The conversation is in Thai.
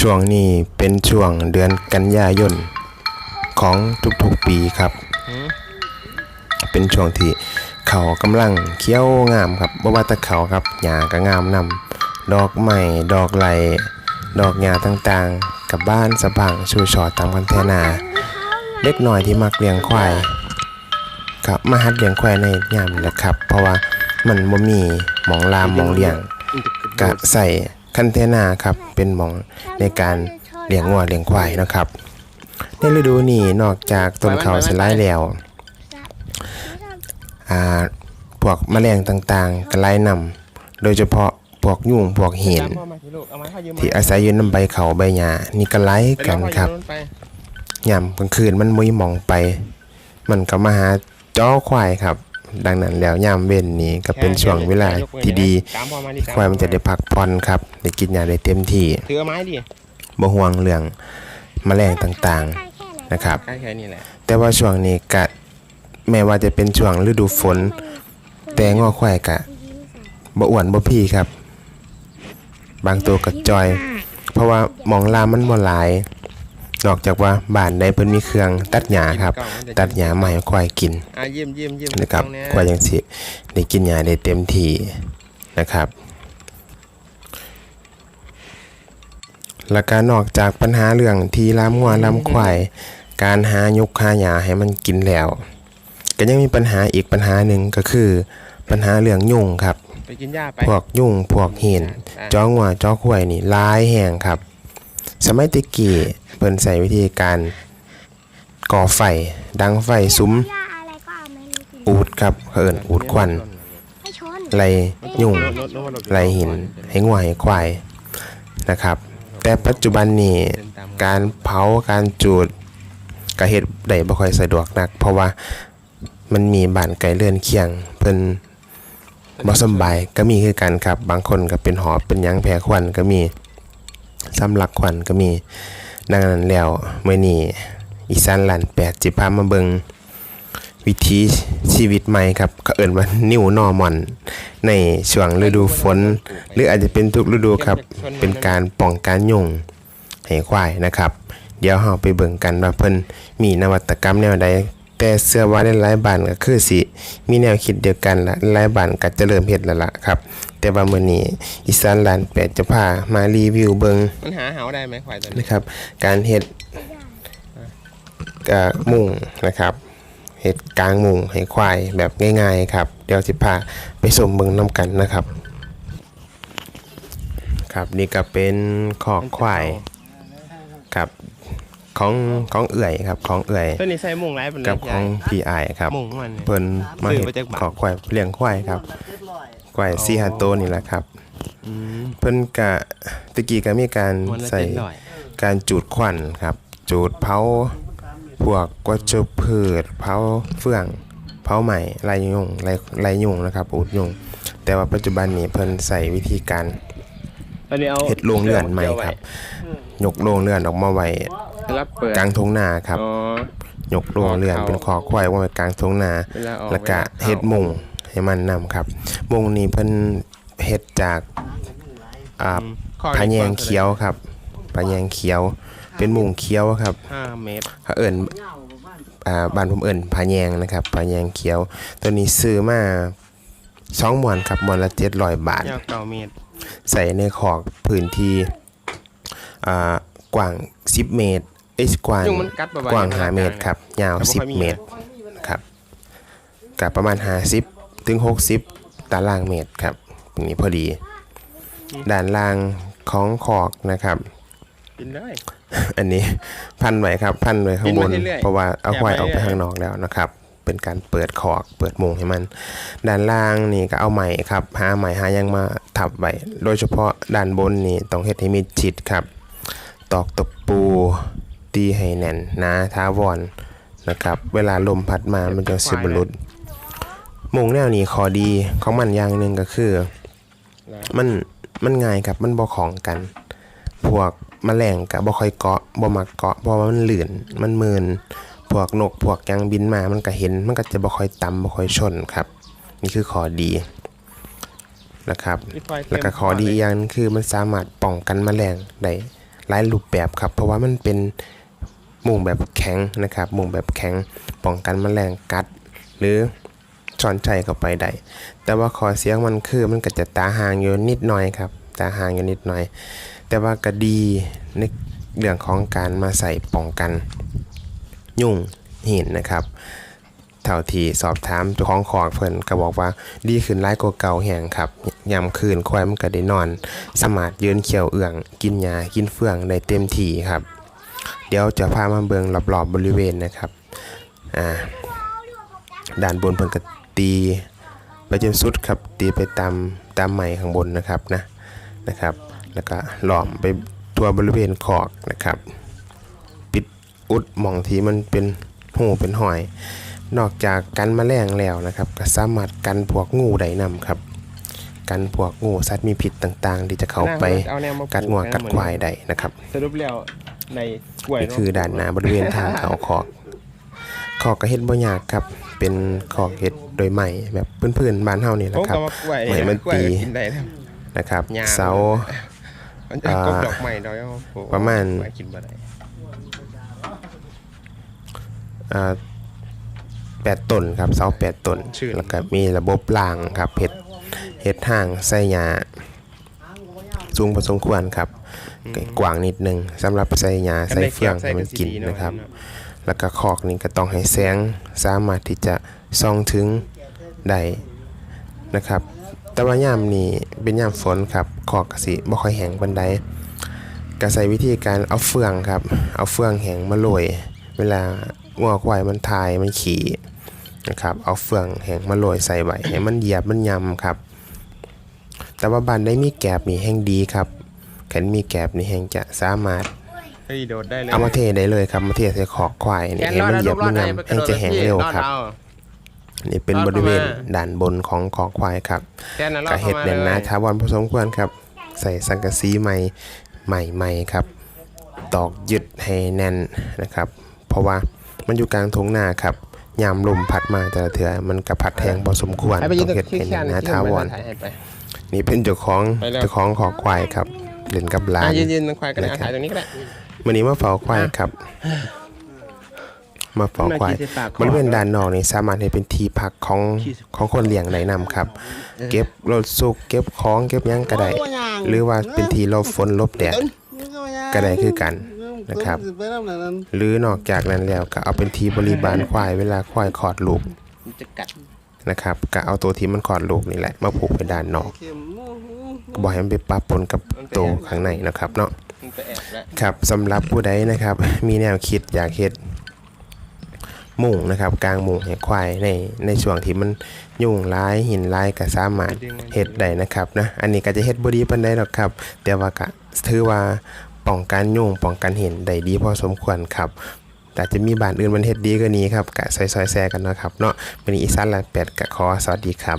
ช่วงนี้เป็นช่วงเดือนกันยายนของทุกๆปีครับ เป็นช่วงที่เขากำลังเขี้ยวงามครับบ่ว่าแต่เขาครับหญ้าก็งามนำดอกไม้ดอกไหลดอกหญ้าต่างๆ กับบ้านสะพังชูชอตามกันแทนาเล็กน้อยที่มักเลี้ยงควายครับมาหัดเลี้ยงควายในยามนี้แหละครับ เพราะว่ามันบ่มีหมองลามหมองเลี้ยงก็ใส่ คันเทนาครับเป็นหมองในการเลี้ยงวัวเลี้ยงควายนะครับ ในฤดูนี้นอกจากต้นเขาวสไลด์แล้วอ่าพวกแมลงต่างๆก็ไล่นำโดยเฉพาะพวกยุงพวกเห็น ที่อาศัยอยู่นำใบเขาใบหญ้านี่ก็ไล่กันครับยามกลางคืนมันมุยมองไป มันก็มาหาจ้อควายครับ ดังนั้นแล้วยามเว้นนี้ก็เป็นช่วงเวลาที่ดีควายมันจะได้พักผ่อนครับได้กินยาได้เต็มที่ถือเอาไม้ดิบ่ห่วงเรื่องแมลงต่างๆนะครับใกล้แค่นี้แหละแต่ว่าช่วงนี้กะแม้ว่าจะเป็นช่วงฤดูฝน แต่งอควายกะบ่อ้วนบ่พี่ครับ บางตัวก็จอย เพราะว่าหมองลามมันบ่หลาย นอกจากว่าบ้านใดเพิ่นมีเครื่อง ตัดหญ้าครับ ตัดหญ้ามาให้ควายกินอะเยี่ยมเยี่ยมเยี่ยมนะครับตงเยกว่ายังสิได้กินยาได้เต็มที่นะครับ แล้วก็นอกจากปัญหาเรื่องที่ล้ามงัวล้ามควายการหายกหาหยาให้มันกินแล้ว ก็ยังมีปัญหาอีกปัญหาหนึ่งก็คือ ปัญหาเรื่องยุงครับไปกินหญ้าไปพวกยุงพวกเห็นจ้องัวจ้อควายนี่ร้ายแห้งครับ สมัยตะกี้เพิ่นใช้วิธีการก่อไฟ ดังไฟซุ้มย่าอะไรก็เอาไม่รู้กินอูดครับเขาเอิ้นอูดควันไม่ชนไล่ยุงไล่หิน ให้งัวให้ควายนะครับ แต่ปัจจุบันนี้การเผาการจูดก็เฮ็ดได้บ่ค่อยสะดวกนัก เพราะว่ามันมีบ้านไกลเรือนเคียง เพิ่นบ่สำบายก็มีคือกันครับ บางคนก็เป็นหอบเป็นหยังแพ้ควันก็มี สำหลักควันก็มี ดังนั้นแล้วเมื้อนี้อีสานหล้านแปดสิพามาเบิงวิถีชีวิตใหม่ครับเขาเอิ่นว่า New Normal ในช่วงฤดูฝน หรืออาจจะเป็นทุกฤดูครับ เป็นการป้องกันยุงให้ควายนะครับ เดี๋ยวเราไปเบิ่งกันว่าเพิ่นมีนวัตกรรมแนวใด แต่เสื้อว่าในหลายบ้านก็คือสิมีแนวคิดเดียวกันละหลายบ้านก็จะเริ่มเฮ็ดแล้วล่ะครับ แต่ว่ามื้อนี้อีสานลานแปดจะพามารีวิวเบิ่งมันหาเหาได้ไหมควายตัวนี้นะครับ การเห็ดกะมุงนะครับเห็ดกลางมุงให้ควายแบบง่าย ๆ ครับ เดี๋ยวสิพาไปสมเบิงน้ำกันนะครับ ครับนี่ก็เป็นขอกควายครับ ของของเอื่อยครับของเอื่อยตัวนี้ใส่มุงไรเป็นกับของพี่ไอครับมุงมันเพิ่นมาเห็ดซื้อมาจากบ้านขอกควายเลี้ยงควายครับควายซีฮาโตวนี่แหละครับอืมเพิ่นกะตะกี้ก็มีการมันละใส่เจ็ดร้อยการจูดควันครับ จูดเผาพวกวัชพืชเผาเฟื่องเผาใหม่ไรยุงไรไรยุงนะครับอูดยุงแต่ว่าปัจจุบันนี้เพิ่นใส่วิธีการตัวนี้เอาเฮ็ดโรงเรือนใหม่ครับยกโรงเรือนออกมาไว้ แล้วเปิดกลางทุ่งนาครับอ๋อยกโรงเรือนเป็นคอควายไว้กลางทุ่งนาเวลาออกแล้วก็วลาข้าเฮ็ดมุงให้มันนำครับ มุงนี้เพิ่นเฮ็ดจากอ่าอืมข้อพะแยงเขียวครับพะแยงเขียว เป็นมุงเขียวครับห้าเมตรเขาเอิ่นอ่าบ้านผมเอิ่นผาแยงนะครับผาแยงเขียว ตัวนี้ซื้อมาสองหมวนครับหมวนละเจ็ดร้อยบาทยาวเก้าเมตร ใส่ในขอกพื้นที่อ่า กว้าง 10 เมตรเอ้ยกว้างยุงมันกัดประมาณกว้าง5เมตรครับ ยาวแต่บ่ค่อยมี10 เมตรครับกับประมาณ 50 ถึง 60 ตารางเมตรครับตรงนี้พอดี ด้านล่างของขอกนะครับ กินได้ อันนี้พันไว้ครับ พันไว้ข้างบน กินไปเรื่อยๆเพราะว่าเอาควายอย่าอไปอกไป ข้างนอกแล้วนะครับ เป็นการเปิดขอกเปิดมุงให้มัน ด้านล่างนี่ก็เอาใหม่ครับหาใหม่หายังมาทับไว้โดยเฉพาะด้านบนนี่ต้องเฮ็ดให้มีชิดครับ ตอกตะปู ตีให้แน่นหนาท้าวอนนะครับ เวลาลมพัดมามันจะสิบรุดมุงแนวนี้ขอดีของมันอย่างหนึ่งก็คือนะมันมันง่ายครับมันบ่ของกัน พวกแมลงกับบ่ค่อยเกาะบ่มักเกาะเพราะว่ามันลื่นมันมืนพวกนกพวกหยังบินมามันก็เห็น มันก็จะบ่ค่อยต่ำบ่ค่อยชนครับ นี่คือข้อดีนะครับมีควายเต็มแล้วก็ข้อดีอีกอย่างหนึ่งคือมันสามารถป้องกันแมลงได้ หลายรูปแบบครับ เพราะว่ามันเป็นมุงแบบแข็งนะครับ มุงแบบแข็งป้องกันแมลงกัด หรือช้อนใจเข้าไปได้แต่ว่าขอเสียงมันคือมันก็จะตาห่างอยู่นิดหน่อยครับตาห่างอยู่นิดหน่อย แต่ว่าก็ดีในเรื่องของการมาใส่ป้องกัน ยุ่งหินนะครับ เท่าที่สอบถามเจ้าของขอกเพิ่นก็บอกว่าดีขึ้นหลายกว่าเก่าแห่งครับยามคืนควายมันก็ได้นอน สามารถยืนเขียวเอื้อง กินหญ้ากินเฟืองได้เต็มที่ครับ เดี๋ยวจะพามาเบิงรอบๆบริเวณนะครับอ่าด้านบนเพิ่นก็ตีไปจนสุดครับตีไปตามตามใหม่ข้างบนนะครับนะนะครับ แล้วก็หลอมไปทั่วบริเวณขอกนะครับ ปิดอุดหม่องที่มันเป็นหูเป็นหอย นอกจากกันแมลงแล้วนะครับก็สามารถกันพวกงูได้นำครับ กันพวกงูสัตว์มีพิษต่างๆ ที่จะเข้าไปเอาแนวมาปลูกัดงัวนะกัดควายได้นะครับสรุปแล้วในกล้วยนี่เนาะคือด้านหน้าบริเวณทางเขาคอกคอกกระเฮ็ดบ่ยากครับ เป็นคอกเฮ็ดโดยใหม่แบบพื้นๆบ้านเฮานี่แหผละมครับก็ว่ากล้วยไม่มันกล้วยตีกินได้นะนะครับหญ้าเสามันจะกบดอกไม้ดอกโอ้โหประมาณ กล้วยกินบ่ได้อ่าแปดต้นครับเสาแปดต้นแล้วก็มีระบบรางครับเฮ็ดเฮ็ดทางใส่หญ้าสูงพอสมควรครับกว้างนิดนึงสำหรับใส่หญ้าใส่เฟืองให้มันกินนะครับ แล้วก็คอกนี่ก็ต้องให้แสงสามารถที่จะส่องถึงได้นะครับแต่ว่ายามนี้เป็นยามฝนครับคอกก็สิบ่ค่อยแห้งปานใดก็ใช้วิธีการเอาเฟืองครับ เอาเฟืองแห้งมาโรยเวลา งัวควายมันทายมันขี่นะครับเอาเฟืองแห้งมาโรยใส่ไว้ให้มันเหยียบมันยำครับ แต่ว่าบ้านได้มีแกบนี่แห้งดีครับแขนมีแกบนี่แห้งจะสามารถเฮ้ยโดดได้เลยเอามาเทได้เลยครับมาเทใส่ขอกควายนี่ให้มันเหยียบมันยำให้จะแห้งเร็วครับนี่เป็นบริเวณด้านบนของขอกควายครับแค่นั้นรอดกระเห็ดข้ามาแน่นหนาลยทาวรพอสมควรครับ ใส่สังกะสีใหม่ใหม่ใหม่ครับ ตอกยึดให้แน่นนะครับ เพราะว่า มันอยู่กลางทุ่งนาครับยามลมพัดมาแต่ละเถื่อมันกระพัดแทงพอสมควรให้ไปยืต้นองตรเห็ดงที่ให้แค่แน่นหนั้นานทาวรถ่ายให้ไปนี่เป็นเจ้าของไปแล้วเจ้าของขอกควายครับเล่นกับหลาอะนยืนยืนตรงควายก็ได้อะถ่ายตรงนี้ก็ได้วันนี้มาเฝ้าควายครับ มาเฝ้าควายบริเวณด้านนอกนี่สามารถให้เป็นที่พักของของคนเลี้ยงได้นำครับ เก็บรถสุกเก็บของเก็บหยังก็ได้หรือว่าเป็นที่หลบฝนหลบแดดก็ได้คือกัน นะครับ หรือนอกจากนั้นแล้วก็เอาเป็นที่บริบาลควายเวลาควายคลอดลูกมันจะกัดนะครับก็เอาตัวที่มันคลอดลูกนี่แหละมาผูกไว้ด้านนอกก็บอกให้มันไปปะปนกับตัวข้างในนะครับเนาะมันจะแอบแล้วครับสำหรับผู้ใดนะครับ มีแนวคิดอยากเฮ็ดมุงนะครับกลางมุงให้ควายในในช่วงที่มันยุ่งร้ายหินร้ายก็สามารถเฮ็ดได้นะครับนะอันนี้ก็จะเฮ็ดบ่ดีปานใดหรอกครับ แต่ว่าก็ถือว่า ป้องกันยุ่งป้องกันหินได้ดีพอสมควรครับ แต่จะมีบ้านอื่นมันเฮ็ดดีกว่านี้ครับกะซอยๆแซ่กันเนาะครับเนาะวันนี้อีสานละแปดกะขอสวัสดีครับ